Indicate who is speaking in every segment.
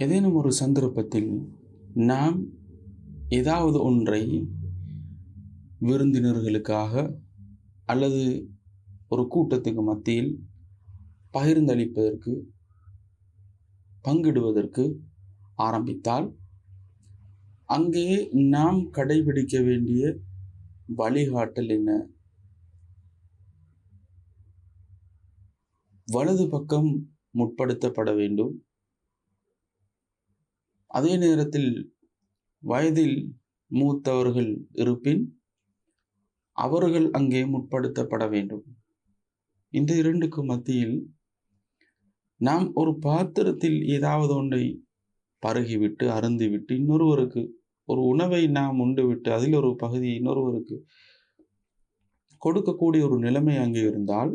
Speaker 1: ஏதேனும் ஒரு சந்தர்ப்பத்தில் நாம் ஏதாவது ஒன்றை விருந்தினர்களுக்காக அல்லது ஒரு கூட்டத்துக்கு மத்தியில் பகிர்ந்தளிப்பதற்கு பங்கிடுவதற்கு ஆரம்பித்தால் அங்கே நாம் கடைபிடிக்க வேண்டிய வழிகாட்டல் என்ன? வலது பக்கம் முற்படுத்தப்பட வேண்டும். அதே நேரத்தில் வயதில் மூத்தவர்கள் இருப்பின் அவர்கள் அங்கே முற்படுத்தப்பட வேண்டும். இந்த இரண்டுக்கு மத்தியில் நாம் ஒரு பாத்திரத்தில் ஏதாவது ஒன்றை பருகிவிட்டு அருந்திவிட்டு இன்னொருவருக்கு ஒரு உணவை நாம் உண்டுவிட்டு அதில் ஒரு பகுதியை இன்னொருவருக்கு கொடுக்கக்கூடிய ஒரு நிலைமை அங்கே இருந்தால்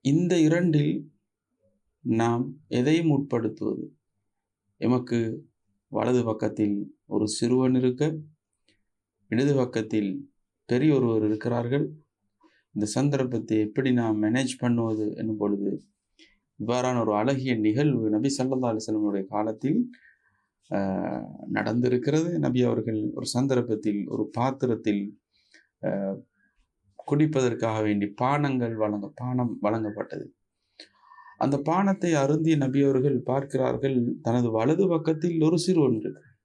Speaker 1: இந்த இரண்டில் நாம் எதையும் உட்படுத்துவது. எமக்கு வலது பக்கத்தில் ஒரு சிறுவன் இருக்க இடது பக்கத்தில் பெரிய ஒருவர் இருக்கிறார்கள். இந்த சந்தர்ப்பத்தை எப்படி நாம் மேனேஜ் பண்ணுவது என்னும் பொழுது இவ்வாறான ஒரு அழகிய நிகழ்வு நபி சல்லா அலிஸ்லமுடைய காலத்தில் நடந்திருக்கிறது. நபி அவர்கள் ஒரு சந்தர்ப்பத்தில் ஒரு பாத்திரத்தில் குடிப்பதற்காக வேண்டி பானங்கள் வழங்க பானம் வழங்கப்பட்டது. அந்த பானத்தை அருந்திய நபி அவர்கள் பார்க்கிறார்கள். தனது வலது பக்கத்தில் ஒரு சிறுவன் இருக்கிறார்.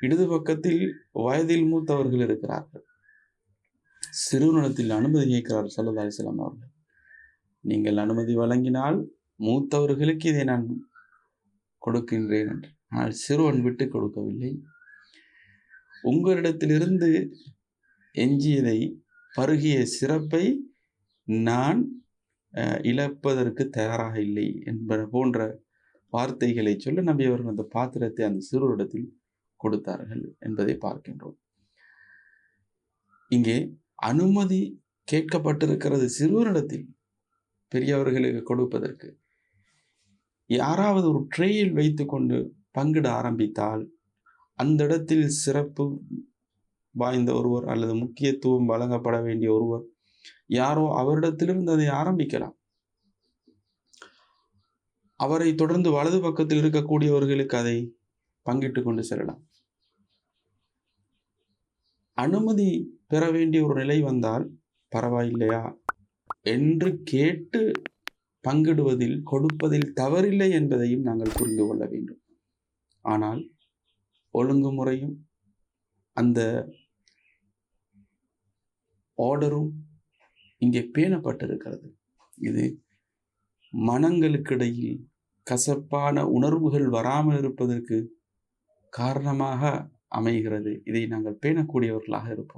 Speaker 1: இடது பக்கத்தில் வயதில் மூத்தவர்கள் இருக்கிறார்கள். சிறுவனிடத்தில் அனுமதி கேட்கிறார் சல்லா அலிஸ்லாம் அவர்கள். நீங்கள் அனுமதி வழங்கினால் மூத்தவர்களுக்கு இதை நான் கொடுக்கின்றேன் என்று. ஆனால் சிறுவன் விட்டு கொடுக்கவில்லை. உங்களிடத்திலிருந்து எஞ்சியதை பருகிய சிறப்பை நான் இழப்பதற்கு தயாராக இல்லை என்பன போன்ற வார்த்தைகளை சொல்ல நம்பி அவர்கள் அந்த பாத்திரத்தை அந்த சிறுவரிடத்தில் கொடுத்தார்கள் என்பதை பார்க்கின்றோம். இங்கே அனுமதி கேட்கப்பட்டிருக்கிறது சிறுவரிடத்தில் பெரியவர்களுக்கு கொடுப்பதற்கு. யாராவது ஒரு ட்ரேயில் வைத்துக்கொண்டு பங்கிட ஆரம்பித்தால் அந்த இடத்தில் சிறப்பு வாய்ந்த ஒருவர் அல்லது முக்கியத்துவம் வழங்கப்பட வேண்டிய ஒருவர் யாரோ அவரிடத்திலிருந்து அதை ஆரம்பிக்கலாம். அவரை தொடர்ந்து வலது பக்கத்தில் இருக்கக்கூடியவர்களுக்கு அதை பங்கிட்டு கொண்டு செல்லலாம். அனுமதி பெற வேண்டிய ஒரு நிலை வந்தால் பரவாயில்லையா என்று கேட்டு பங்கிடுவதில் கொடுப்பதில் தவறில்லை என்பதையும் நாங்கள் புரிந்து கொள்ள வேண்டும். ஆனால் ஒழுங்குமுறையும் அந்த ஆர்டரும் இங்கே பேணப்பட்டிருக்கிறது. இது மனங்களுக்கிடையில் கசப்பான உணர்வுகள் வராமல் இருப்பதற்கு காரணமாக அமைகிறது. இதை நாங்கள் பேணக்கூடியவர்களாக இருப்போம்.